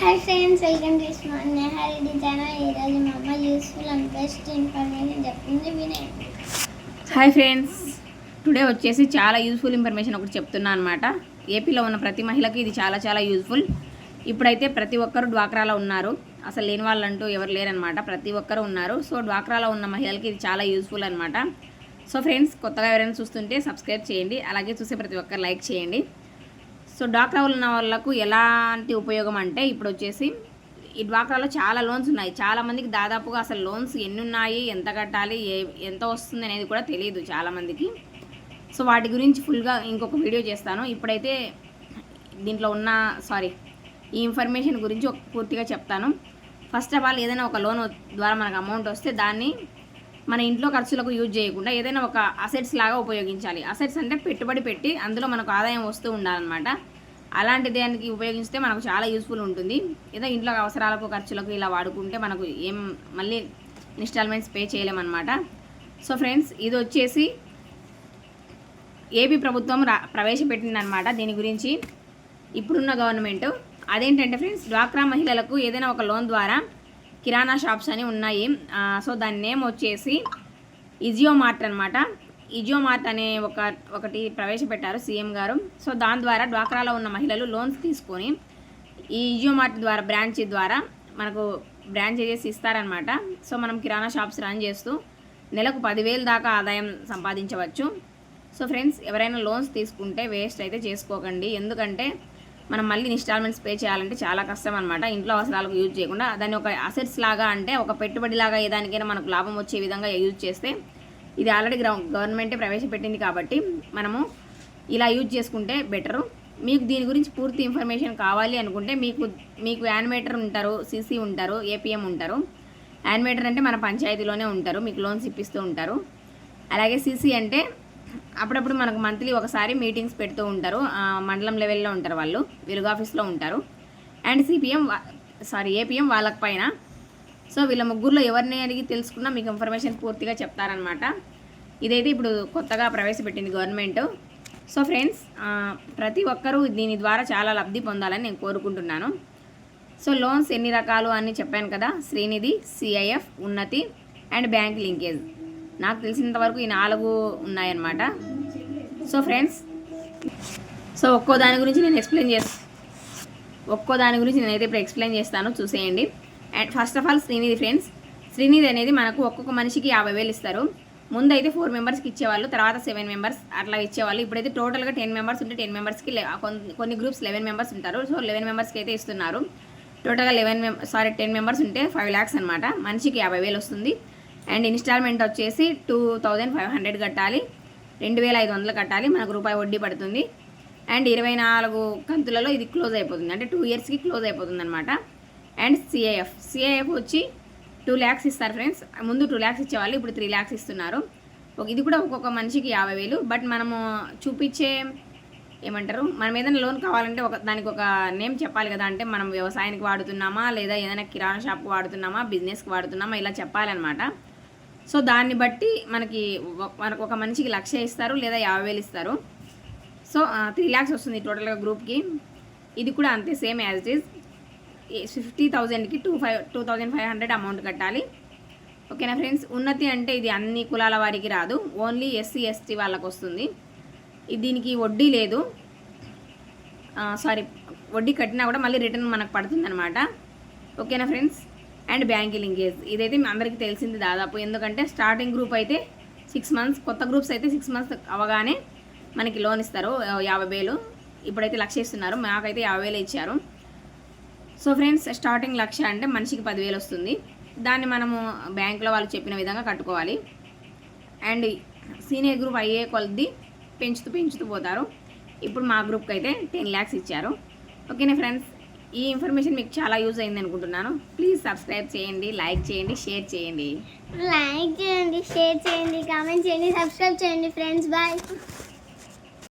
Hi friends welcome to నెహారెడ్డి channel ఈరోజు మా అమ్మ యూస్ఫుల్ అండ్ బెస్ట్ ఇన్ఫర్మేషన్ చెప్పింది వినేయండి హాయ్ ఫ్రెండ్స్ టుడే వచ్చేసి చాలా యూస్ఫుల్ ఇన్ఫర్మేషన్ ఒకటి చెప్తున్నా అనమాట ఏపీలో ఉన్న ప్రతి మహిళకి ఇది చాలా చాలా యూస్ఫుల్ ఇప్పుడైతే ప్రతి ఒక్కరు డ్వాక్రాలో ఉన్నారు. అసలు లేని వాళ్ళంటూ ఎవరు లేరనమాట ప్రతి ఒక్కరు ఉన్నారు. సో డ్వాక్రాలో ఉన్న మహిళలకి ఇది చాలా యూస్ఫుల్ అనమాట సో ఫ్రెండ్స్ కొత్తగా ఎవరైనా చూస్తుంటే సబ్స్క్రైబ్ చేయండి. అలాగే చూసే ప్రతి ఒక్కరు లైక్ చేయండి. సో డ్వాక్రా ఉన్న వాళ్ళకు ఎలాంటి ఉపయోగం అంటే ఇప్పుడు వచ్చేసి ఈ డ్వాక్రాలో చాలా లోన్స్ ఉన్నాయి. చాలామందికి దాదాపుగా అసలు లోన్స్ ఎన్ని ఉన్నాయి ఎంత కట్టాలి ఏ ఎంత వస్తుంది అనేది కూడా తెలియదు చాలామందికి సో వాటి గురించి ఫుల్గా ఇంకొక వీడియో చేస్తాను. ఇప్పుడైతే దీంట్లో ఉన్న సారీ ఈ ఇన్ఫర్మేషన్ గురించి ఒక పూర్తిగా చెప్తాను. ఫస్ట్ ఆఫ్ ఆల్ ఏదైనా ఒక లోన్ ద్వారా మనకు అమౌంట్ వస్తే దాన్ని మన ఇంట్లో ఖర్చులకు యూజ్ చేయకుండా ఏదైనా ఒక అసెట్స్ లాగా ఉపయోగించాలి. అసెట్స్ అంటే పెట్టుబడి పెట్టి అందులో మనకు ఆదాయం వస్తూ ఉండాలన్నమాట. అలాంటి దానికి ఉపయోగిస్తే మనకు చాలా యూస్ఫుల్ ఉంటుంది. ఏదో ఇంట్లో అవసరాలకు ఖర్చులకు ఇలా వాడుకుంటే మనకు ఏం మళ్ళీ ఇన్స్టాల్మెంట్స్ పే చేయలేమన్నమాట. సో ఫ్రెండ్స్ ఇది వచ్చేసి ఏపీ ప్రభుత్వం రా ప్రవేశపెట్టిందనమాట దీని గురించి. ఇప్పుడున్న గవర్నమెంట్ అదేంటంటే ఫ్రెండ్స్ డ్వాక్రా మహిళలకు ఏదైనా ఒక లోన్ ద్వారా కిరాణా షాప్స్ అని ఉన్నాయి. సో దాని నేమ్ వచ్చేసి ఇజియో మార్ట్ అనమాట ఇజియో మార్ట్ అనే ఒక ఒకటి ప్రవేశపెట్టారు సీఎం గారు. సో దాని ద్వారా డ్వాక్రాలో ఉన్న మహిళలు లోన్స్ తీసుకొని ఈ ఇజియో మార్ట్ ద్వారా బ్రాంచ్ ద్వారా మనకు బ్రాంచ్ చేసి ఇస్తారనమాట సో మనం కిరాణా షాప్స్ రన్ చేస్తూ నెలకు పదివేలు దాకా ఆదాయం సంపాదించవచ్చు. సో ఫ్రెండ్స్ ఎవరైనా లోన్స్ తీసుకుంటే వేస్ట్ అయితే చేసుకోకండి. ఎందుకంటే మనం మళ్ళీ ఇన్స్టాల్మెంట్స్ పే చేయాలంటే చాలా కష్టం అనమాట ఇంట్లో అవసరాలకు యూజ్ చేయకుండా దాన్ని ఒక అసెట్స్ లాగా అంటే ఒక పెట్టుబడి లాగా దానికైనా మనకు లాభం వచ్చే విధంగా యూజ్ చేస్తే ఇది ఆల్రెడీ గవర్నమెంటే ప్రవేశపెట్టింది కాబట్టి మనము ఇలా యూజ్ చేసుకుంటే బెటరు. మీకు దీని గురించి పూర్తి ఇన్ఫర్మేషన్ కావాలి అనుకుంటే మీకు మీకు యానిమేటర్ ఉంటారు సీసీ ఉంటారు ఏపీఎం ఉంటారు. యానిమేటర్ అంటే మన పంచాయతీలోనే ఉంటారు మీకు లోన్స్ ఇప్పిస్తూ ఉంటారు. అలాగే సీసీ అంటే అప్పుడప్పుడు మనకు మంత్లీ ఒకసారి మీటింగ్స్ పెడుతూ ఉంటారు. మండలం లెవెల్లో ఉంటారు వాళ్ళు. వెలుగు ఆఫీస్లో ఉంటారు. అండ్ సిపిఎం సారీ ఏపీఎం వాళ్ళకి పైన. సో వీళ్ళ ముగ్గురులో ఎవరిని అడిగి తెలుసుకున్నా మీకు ఇన్ఫర్మేషన్ పూర్తిగా చెప్తారనమాట ఇదైతే ఇప్పుడు కొత్తగా ప్రవేశపెట్టింది గవర్నమెంట్. సో ఫ్రెండ్స్ ప్రతి ఒక్కరూ దీని ద్వారా చాలా లబ్ధి పొందాలని నేను కోరుకుంటున్నాను. సో లోన్స్ ఎన్ని రకాలు అని చెప్పాను కదా Srinidhi CIF Unnathi and bank linkage. నాకు తెలిసినంత వరకు ఈ నాలుగు ఉన్నాయన్నమాట. సో ఫ్రెండ్స్ సో ఒక్కో దాని గురించి నేను ఎక్స్ప్లెయిన్ చేస్తాను ఒక్కో దాని గురించి నేనైతే ఇప్పుడు ఎక్స్ప్లెయిన్ చేస్తాను చూసేయండి. And first of all Srinidhi friends Srinidhi అనేది మనకు ఒక్కొక్క మనిషికి యాభై వేలు ఇస్తారు. ముందు అయితే ఫోర్ మెంబర్స్కి ఇచ్చేవాళ్ళు తర్వాత సెవెన్ మెంబర్స్ అట్లా ఇచ్చేవాళ్ళు. ఇప్పుడైతే టోటల్గా టెన్ మెంబర్స్ ఉంటే టెన్ మెంబర్స్కి కొన్ని గ్రూప్స్ లెవెన్ మెంబర్స్ ఉంటారు. సో లెవెన్ మెంబర్స్కి అయితే ఇస్తున్నారు. టోటల్గా లెవెన్ సారీ టెన్ మెంబర్స్ ఉంటే ఫైవ్ ల్యాక్స్ అనమాట మనిషికి యాభై వేలు వస్తుంది. అండ్ ఇన్స్టాల్మెంట్ వచ్చేసి టూ థౌజండ్ ఫైవ్ హండ్రెడ్ కట్టాలి. రెండు వేల ఐదు వందలు కట్టాలి. మనకు రూపాయి వడ్డీ పడుతుంది. అండ్ ఇరవై నాలుగు కంతులలో ఇది క్లోజ్ అయిపోతుంది. అంటే టూ ఇయర్స్కి క్లోజ్ అయిపోతుంది అనమాట అండ్ సిఐఎఫ్ సిఐఎఫ్ వచ్చి టూ ల్యాక్స్ ఇస్తారు ఫ్రెండ్స్. ముందు టూ ల్యాక్స్ ఇచ్చేవాళ్ళు ఇప్పుడు త్రీ ల్యాక్స్ ఇస్తున్నారు. ఒక ఇది కూడా ఒక్కొక్క మనిషికి యాభై వేలు. బట్ మనము చూపించే ఏమంటారు? మనం ఏదైనా లోన్ కావాలంటే ఒక దానికి ఒక నేమ్ చెప్పాలి కదా. అంటే మనం వ్యవసాయానికి వాడుతున్నామా? లేదా ఏదైనా కిరాణా షాప్కి వాడుతున్నామా? బిజినెస్కి వాడుతున్నామా? ఇలా చెప్పాలన్నమాట. సో దాన్ని బట్టి మనకి మనకు ఒక మనిషికి లక్ష ఇస్తారు లేదా యాభై వేలు ఇస్తారు. సో త్రీ ల్యాక్స్ వస్తుంది టోటల్గా గ్రూప్కి ఇది కూడా అంతే same as it is fifty థౌజండ్కి two five two thousand five hundred amount కట్టాలి. ఓకేనా ఫ్రెండ్స్? ఉన్నతి అంటే ఇది అన్ని కులాల వారికి రాదు. ఓన్లీ ఎస్సీ ఎస్టీ వాళ్ళకు వస్తుంది. ఇది దీనికి వడ్డీ లేదు. సారీ వడ్డీ కట్టినా కూడా మళ్ళీ రిటర్న్ మనకు పడుతుంది అనమాట ఓకేనా ఫ్రెండ్స్? And bank linkage. ఇదైతే మీ అందరికీ తెలిసింది దాదాపు. ఎందుకంటే స్టార్టింగ్ గ్రూప్ అయితే సిక్స్ మంత్స్ కొత్త గ్రూప్స్ అయితే సిక్స్ మంత్స్ అవగానే మనకి లోన్ ఇస్తారు యాభై వేలు. ఇప్పుడైతే లక్ష ఇస్తున్నారు మాకైతే యాభై వేలు ఇచ్చారు. సో ఫ్రెండ్స్ స్టార్టింగ్ లక్ష అంటే మనిషికి పదివేలు వస్తుంది. దాన్ని మనము బ్యాంకులో వాళ్ళు చెప్పిన విధంగా కట్టుకోవాలి. అండ్ సీనియర్ గ్రూప్ అయ్యే కొలది పెంచుతూ పెంచుతూ పోతారు. ఇప్పుడు మా గ్రూప్కి అయితే టెన్ ల్యాక్స్ ఇచ్చారు. ఓకేనా ఫ్రెండ్స్? ఈ ఇన్ఫర్మేషన్ మీకు చాలా యూజ్ అయింది అనుకుంటున్నాను. ప్లీజ్ సబ్స్క్రైబ్ చేయండి లైక్ చేయండి షేర్ చేయండి. లైక్ చేయండి షేర్ చేయండి కామెంట్ చేయండి సబ్స్క్రైబ్ చేయండి ఫ్రెండ్స్ బాయ్